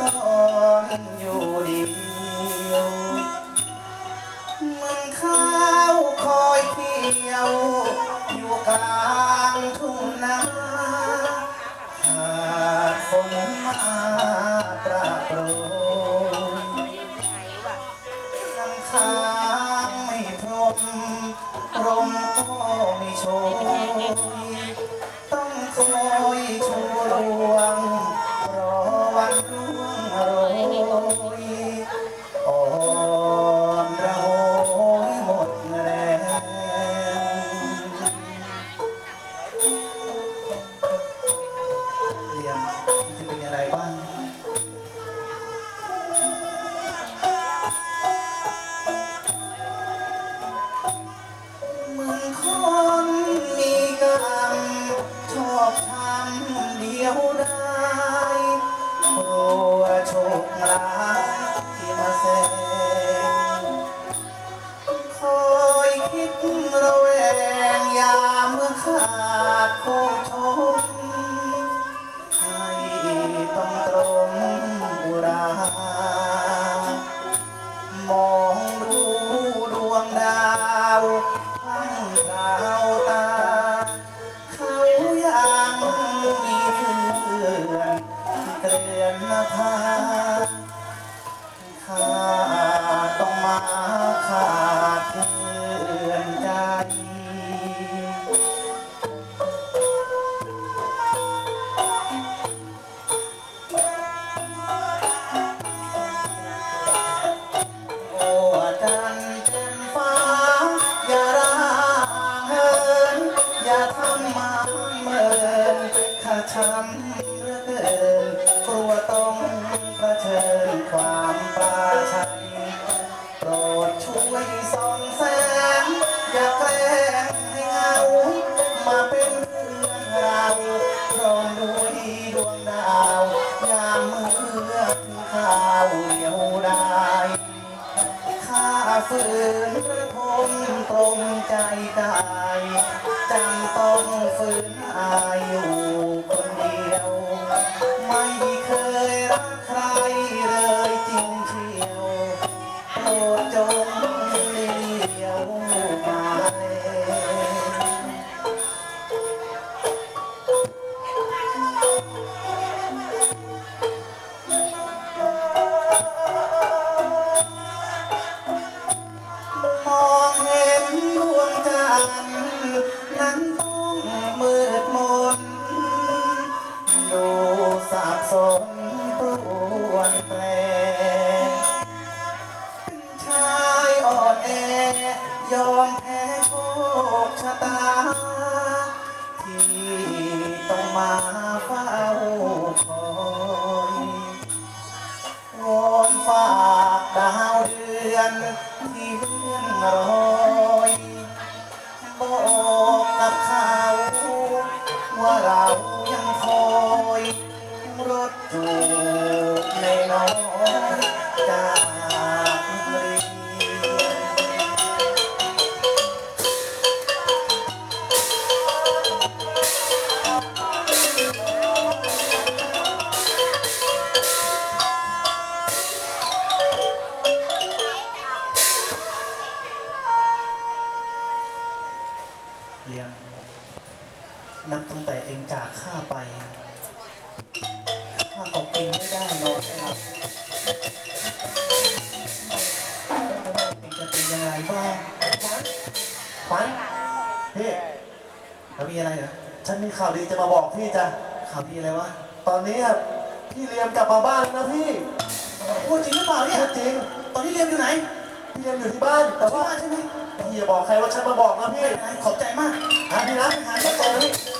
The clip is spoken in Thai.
ตอนอยู่เดียวมันข้าวคอยเกี่ยว อยู่กลางทุ่งนาขาดคนมาตราโปรยน้ำค้างไม่พรมรมก็ไม่โชยต้องคอยชูรวง จะเป็นอะไรบ้างเหมือนคนมีกรรมชอบทำเดียวได้าวทั้งดาวตา เขายังมีเพื่อนเตือนมาพา ช้ำเหลือเกินกลัวต้องเผชิญความปลาชัยโปรดช่วยส่องแสง อย่าแกล้งให้เงา มาเป็นเพื่อนเราพร้อมด้วยดวงดาว ยามเมื่อถึงข่าวเดียวได้ข้าฝืนพระพรมตรงใจกายจำต้องฝืนอายุ สับสนปรวนแปรเป็นชายอ่อนแอ ยอมแพ้โชคชะตา ที่ต้องมาเฝ้าคอยวอนฝากดาวเดือนที่เลื่อนรอยบอกกับเขาว่าเรา เลี้ยงนับตั้งแต่เองจากข้าไป ข้าก็กินไม่ได้นอนไม่หลับเองจะเป็นยังไงบ้างขวัญพี่แล้วมีอะไรเหรอ ฉันมีข่าวดีจะมาบอกพี่จ้ะ ข่าวดีอะไรวะ ตอนนี้อะพี่เรียมกลับมาบ้านแล้วนะพี่พูดจริงหรือเปล่าเนี่ยพูดจริง ตอนนี้เรียนอยู่ไหน พี่เรียมอยู่ที่บ้าน แต่ที่ว่าบ้านใช่ไหม พี่อย่าบอกใครว่าฉันมาบอกนะพี่ ขอบใจมากหาพี่นะหาที่ตรง